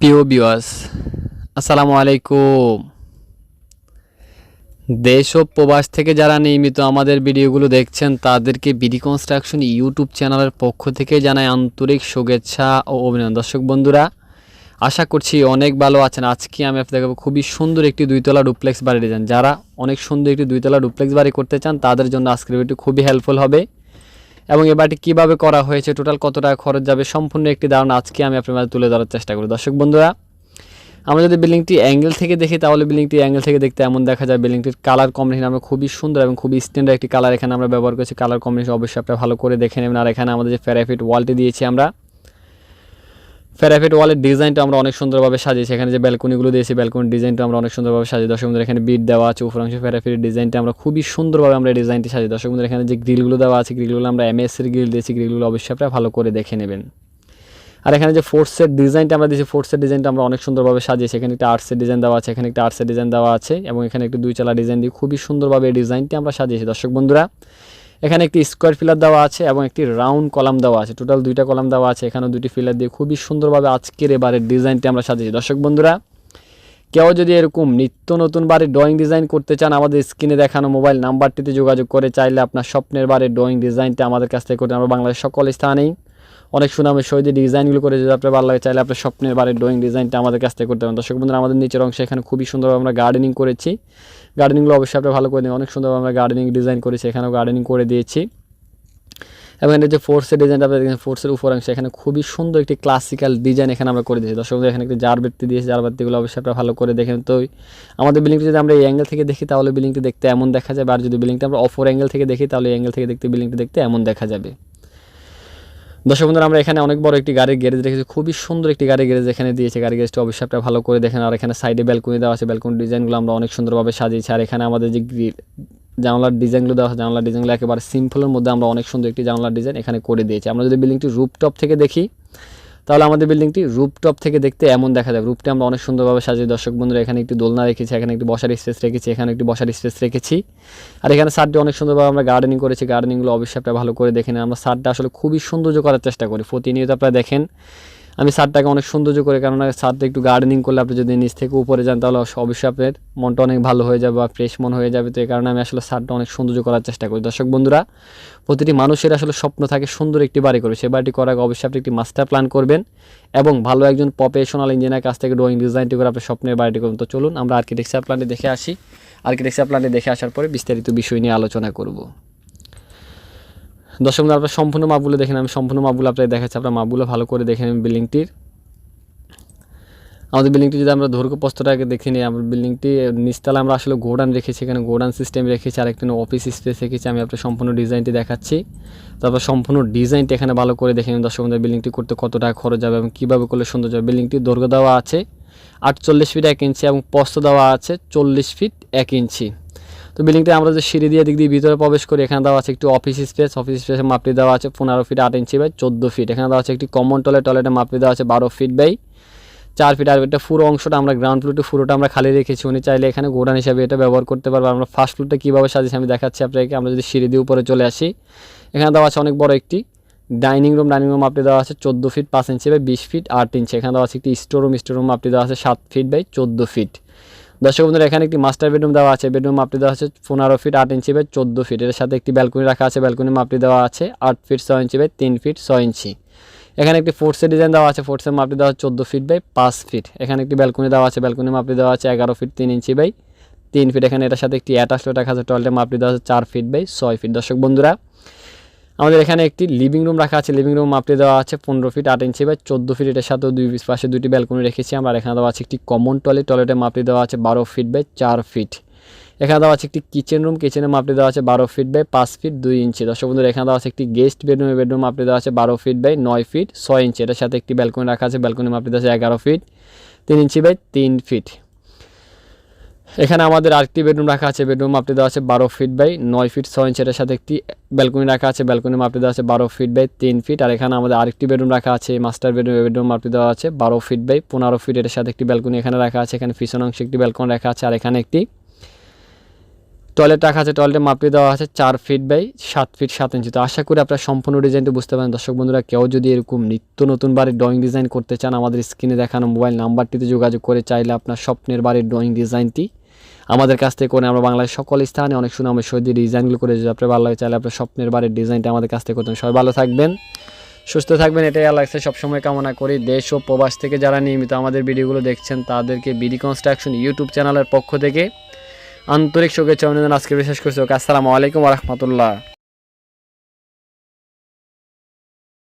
প্রিয় বিওয়াস আসসালামু আলাইকুম। দেশ ও প্রবাস থেকে যারা নিয়মিত আমাদের ভিডিওগুলো দেখছেন, তাদেরকে বিডি কনস্ট্রাকশন ইউটিউব চ্যানেলের পক্ষ থেকে জানাই আন্তরিক শুভেচ্ছা ও অভিনন্দন। দর্শক বন্ধুরা, আশা করছি অনেক ভালো আছেন। আজকে আমি দেখাবো খুবই সুন্দর একটি দুইতলা ডুপ্লেক্স বাড়ি ডিজাইন যারা অনেক সুন্দর একটি দুইতলা ডুপ্লেক্স বাড়ি করতে চান, তাদের জন্য আজকের ভিডিওটি খুবই হেল্পফুল হবে। এবং এ বাড়িটি কীভাবে করা হয়েছে টোটাল কত টাকা খরচ যাবে, সম্পূর্ণ একটি ধারণা আজকে আমি আপনার মাঝে তুলে ধরার চেষ্টা করি। দর্শক বন্ধুরা, আমরা যদি বিল্ডিংটি অ্যাঙ্গেল থেকে দেখি, তাহলে বিল্ডিংটি অ্যাঙ্গেল থেকে দেখতে এমন দেখা যায়, বিল্ডিংটির কালার কম্বিনেশন আমরা খুবই সুন্দর এবং খুবই স্ট্যান্ডার্ড একটি কালার এখানে আমরা ব্যবহার করেছি। কালার কম্বিনেশন অবশ্যই আপনারা ভালো করে দেখে নেবেন। আর এখানে আমাদের যে প্যারাফিট ওয়ালটি দিয়েছি আমরা ফেরাফিট ওয়ালের ডিজাইনটা আমরা অনেক সুন্দরভাবে সাজিয়েছি। এখানে যে ব্যালকনিগুলো দিয়েছি ব্যালকনির ডিজাইনটা আমরা অনেক সুন্দরভাবে সাজিয়ে দর্শক বন্ধুরা, এখানে বিট দেওয়া আছে উপরাংশ ফেরাফিটের ডিজাইনটা আমরা খুবই সুন্দরভাবে আমরা ডিজাইনটি সাজিয়ে দর্শক বন্ধুরা, এখানে যে গ্রিলগুলো দেওয়া আছে গ্রিলগুলো আমরা এমএসের গ্রিল দিয়েছি। গ্রিলগুলো অবশ্যই আপনারা ভালো করে দেখে নেবেন। আর এখানে যে ফোর্সের ডিজাইনটা আমরা দিয়েছি ফোর্সের ডিজাইনটা আমরা অনেক সুন্দরভাবে সাজিয়েছি। এখানে একটা আর্টসের ডিজাইন দেওয়া আছে, এখানে একটা আর্টসের ডিজাইন দেওয়া আছে এবং এখানে একটি দুই চালা ডিজাইন দিয়ে খুবই সুন্দরভাবে ডিজাইনটি আমরা সাজিয়েছি। দর্শক বন্ধুরা এখানে একটি স্কোয়ার ফিলার দেওয়া আছে এবং একটি রাউন্ড কলাম দেওয়া আছে। টোটাল দুইটা কলাম দেওয়া আছে। এখানেও দুটি ফিলার দিয়ে খুবই সুন্দরভাবে আজকের এবারের ডিজাইনটি আমরা সাজিয়েছি। দর্শক বন্ধুরা, কেউ যদি এরকম নিত্য নতুন বাড়ির ড্রয়িং ডিজাইন করতে চান, আমাদের স্ক্রিনে দেখানো মোবাইল নাম্বারটিতে যোগাযোগ করে চাইলে আপনার স্বপ্নের বাড়ির ড্রয়িং ডিজাইনটা আমাদের কাছ থেকে করতে আমরা বাংলাদেশের সকল স্থানেই অনেক সুনামের সহিত ডিজাইনগুলো করে যদি আপনার ভালো লাগে, চাইলে আপনার স্বপ্নের বাড়ির ড্রয়িং ডিজাইনটা আমাদের কাছ থেকে করতে পারেন। দর্শক বন্ধুরা, আমাদের নিচের অংশে এখানে খুবই সুন্দরভাবে আমরা গার্ডেনিং করেছি। গার্ডেনিংগুলো অবশ্যই আপনার ভালো করে দিন অনেক সুন্দরভাবে আমরা গার্ডেনিং ডিজাইন করেছি, এখানেও গার্ডেনিং করে দিয়েছি। এবং এটা যে ফোর্সের ডিজাইনটা আপনারা দেখেন ফোর্সের উপর অংশে এখানে খুবই সুন্দর একটি ক্লাসিক্যাল ডিজাইন এখানে আমরা করে দিয়েছি। দর্শক এখানে একটি জার ব্যক্তি দিয়েছি। জার ব্যক্তিগুলো অবশ্যই আপনারা ভালো করে দেখেন। তো আমাদের বিল্ডিংটি যদি আমরা এই অ্যাঙ্গেল থেকে দেখি, তাহলে বিল্ডিংটি দেখতে এমন দেখা যাবে। আর যদি বিল্ডিংটা আমরা অফর অ্যাঙ্গেল থেকে দেখি, তাহলে অ্যাঙ্গেল থেকে দেখতে বিল্ডিংটি দেখতে এমন দেখা যাবে। দর্শক বন্ধুরা, আমরা এখানে অনেক বড় একটি গাড়ির গ্যারেজ রেখেছি খুবই সুন্দর একটি গাড়ির গ্যারেজ এখানে দিয়েছে। গাড়ি গ্যারেজটি অবশ্যই ভালো করে দেখেন। আর এখানে সাইডে ব্যালকনি দেওয়া আছে। ব্যালকনি ডিজাইনগুলো আমরা অনেক সুন্দরভাবে সাজিয়েছি। আর এখানে আমাদের যে গ্রিল জানলার ডিজাইনগুলো দেওয়া আছে, জানলার ডিজাইনগুলো একেবারে সিম্পলের মধ্যে আমরা অনেক সুন্দর একটি জানলার ডিজাইন এখানে করে দিয়েছি। আমরা যদি বিল্ডিংটি রুপটপ থেকে দেখি তাহলে আমাদের বিল্ডিংটি রুপটপ থেকে দেখতে এমন দেখা যাবে রুপটি আমরা অনেক সুন্দরভাবে সাজিয়ে, দর্শক বন্ধুরা, এখানে একটি দোলনা রেখেছি, এখানে একটি বসার স্পেস রেখেছি, এখানে একটি বসার স্পেস রেখেছি। আর এখানে সারটি অনেক সুন্দরভাবে আমরা গার্ডেনিং করেছি গার্ডেনিংগুলো অবশ্যই আপনারা ভালো করে দেখেন আমরা সারটা আসলে খুবই সৌন্দর্য করার চেষ্টা করি। প্রতিনিয়ত আপনারা দেখেন আমি সারটাকে অনেক সৌন্দর্য করে, কেননা সারটা একটু গার্ডেনিং করলে আপনি যদি নিচ থেকে উপরে যান তাহলে অবশ্যই আপনার মনটা অনেক ভালো হয়ে যাবে বা ফ্রেশ মন হয়ে যাবে। তো এই কারণে আমি আসলে সারটা অনেক সৌন্দর্য করার চেষ্টা করি। দর্শক বন্ধুরা, প্রতিটি মানুষের আসলে স্বপ্ন থাকে সুন্দর একটি বাড়ি করবে। সে বাড়িটি করার অবশ্যই আপনি একটি মাস্টার প্ল্যান করবেন এবং ভালো একজন প্রফেশনাল ইঞ্জিনিয়ার কাছ থেকে ড্রয়িং ডিজাইনটি করে আপনার স্বপ্নের বাড়িটি করবেন। তো চলুন আমরা আর্কিটেকচার প্ল্যানটি দেখে আসি। আর্কিটেকচার প্ল্যানটি দেখে আসার পরে বিস্তারিত বিষয় নিয়ে আলোচনা করব। দর্শক আপনার সম্পূর্ণ মাপগুলো দেখেন, আমি সম্পূর্ণ মাপগুলো আপনাদের দেখাচ্ছি। আপনার মাপগুলো ভালো করে দেখে নেবেন বিল্ডিংটির। আমাদের বিল্ডিংটি যদি আমরা দৈর্ঘ্য প্রস্তটাকে দেখে নিই, আমরা বিল্ডিংটি নিচতলা আমরা আসলে গোডান রেখেছি, এখানে গোডান সিস্টেম রেখেছি আর একটা অফিস স্পেস রেখেছি, আমি আপনার সম্পূর্ণ ডিজাইনটি দেখাচ্ছি। তারপর সম্পূর্ণ ডিজাইনটি এখানে ভালো করে দেখে নিন দর্শক বন্ধুরা, বিল্ডিংটি করতে কত টাকা খরচ যাবে এবং কীভাবে করলে সুন্দর যাবে বিল্ডিংটি দৈর্ঘ্য দেওয়া আছে আটচল্লিশ ফিট এক ইঞ্চি এবং প্রস্ত দেওয়া আছে চল্লিশ ফিট এক ইঞ্চি। তো বিল্ডিংটি আমরা যে সিঁড়ি দিয়ে, দিক দিয়ে ভিতরে প্রবেশ করি, এখানে দেওয়া আছে একটি অফিস স্পেস অফিস স্পেসের মাপটি দেওয়া আছে পনেরো ফিট আট ইঞ্চি বাই চোদ্দ ফিট এখানে দেওয়া আছে একটি কমন টয়লেট টয়লেটের মাপটি দেওয়া আছে বারো ফিট বাই চার ফিট আর এটা পুরো অংশটা আমরা গ্রাউন্ড ফ্লোরটি পুরোটা আমরা খালি রেখেছি। উনি চাইলে এখানে গোডান হিসাবে এটা ব্যবহার করতে পারব আমরা ফার্স্ট ফ্লোরটা কীভাবে সাজিয়েছি আমি দেখাচ্ছি আপনাকে। আমরা যদি সিঁড়ি দিয়ে উপরে চলে আসি, এখানে দেওয়া আছে অনেক বড় একটি ডাইনিং রুম ডাইনিং রুম আপনি দেওয়া আছে চোদ্দ ফিট পাঁচ ইঞ্চি বাই বিশ ফিট আট ইঞ্চি এখানে দেওয়া আছে একটি স্টোর রুম স্টোর রুম আপনি দেওয়া আছে সাত ফিট বাই চোদ্দ ফিট দর্শক বন্ধুরা, এখানে একটি মাস্টার বেডরুম দেওয়া আছে। বেডরুম আপনি দেওয়া আছে পনেরো ফিট আট ইঞ্চি বাই চোদ্দ ফিট এর সাথে একটি ব্যালকনি রাখা আছে। ব্যালকনি মাপটি দেওয়া আছে আট ফিট ছয় ইঞ্চি বাই তিন ফিট ছয় ইঞ্চি এখানে একটি ফোর্সের ডিজাইন দেওয়া আছে। ফোর্সের মাপটি দেওয়া আছে চোদ্দ ফিট বাই পাঁচ ফিট এখানে একটি ব্যালকনি দেওয়া আছে। ব্যালকনি মাপটি দেওয়া আছে এগারো ফিট তিন ইঞ্চি বাই তিন ফিট এখানে এটার সাথে একটি অ্যাটাচ রাখা আছে। টয়লেটের মাপটি দেওয়া আছে চার ফিট বাই ছয় ফিট দর্শক বন্ধুরা আমাদের এখানে একটি লিভিং রুম রাখা আছে। লিভিং রুম মাপটি দেওয়া আছে পনেরো ফিট আট ইঞ্চি বাই চোদ্দ ফিট এটার সাথেও দুই পাশে দুটি ব্যালকনি রেখেছি আমরা। এখানে দেওয়া আছে একটি কমন টয়লেট টয়লেটের মাপটি দেওয়া আছে বারো ফিট বাই চার ফিট এখানে দেওয়া আছে একটি কিচেন রুম কিচেনের মাপটি দেওয়া আছে বারো ফিট বাই পাঁচ ফিট দুই ইঞ্চি দর্শক বন্ধুরা, এখানে দেওয়া আছে একটি গেস্ট বেডরুম বেডরুম মাপটি দেওয়া আছে বারো ফিট বাই নয় ফিট ছয় ইঞ্চি এটার সাথে একটি ব্যালকনি রাখা আছে। ব্যালকনি মাপটি দেওয়া আছে এগারো ফিট তিন ইঞ্চি বাই তিন ফিট এখানে আমাদের আরেকটি বেডরুম রাখা আছে, বেডরুম মাপটি দেওয়া আছে বারো ফিট বাই নয় ফিট ছয় ইঞ্চি এটার সাথে একটি ব্যালকনি রাখা আছে ব্যালকনি মাপটি দেওয়া আছে বারো ফিট বাই তিন ফিট আর এখানে আমাদের আরেকটি বেডরুম রাখা আছে মাস্টার বেডরুম বেডরুম মাপটি দেওয়া আছে বারো ফিট বাই পনেরো ফিট এটার সাথে একটি ব্যালকনি এখানে রাখা আছে, এখানে পিছন অংশে একটি ব্যালকনি রাখা আছে, আর এখানে একটি টয়লেট রাখা আছে টয়লেটের মাপিয়ে দেওয়া আছে চার ফিট বাই সাত ফিট সাত ইঞ্চি তো আশা করি আপনারা সম্পূর্ণ ডিজাইনটি বুঝতে পারেন দর্শক বন্ধুরা, কেউ যদি এরকম নিত্য নতুন বাড়ির ড্রয়িং ডিজাইন করতে চান, আমাদের স্ক্রিনে দেখানো মোবাইল নাম্বারটিতে যোগাযোগ করে চাইলে আপনার স্বপ্নের বাড়ির ড্রয়িং ডিজাইনটি আমাদের কাছ থেকে করে আমরা বাংলায় সকল স্থানে অনেক সুনামের সহিত ডিজাইনগুলো করে যদি আপনার ভালো লাগে চাইলে আপনার স্বপ্নের বাড়ির ডিজাইনটা আমাদের কাছ থেকে করতেন সবাই ভালো থাকবেন, সুস্থ থাকবেন, এটাই আল্লাহ সবসময় কামনা করি। দেশ ও প্রবাস থেকে যারা নিয়মিত আমাদের ভিডিওগুলো দেখছেন, তাদেরকে বিডি কনস্ট্রাকশন ইউটিউব চ্যানেলের পক্ষ থেকে আন্তরিক শুভেচ্ছা, অভিনন্দন। আজকে বিশ্বাস করছি। ওকে, আসসালামু আলাইকুম রহমতুল্লাহ।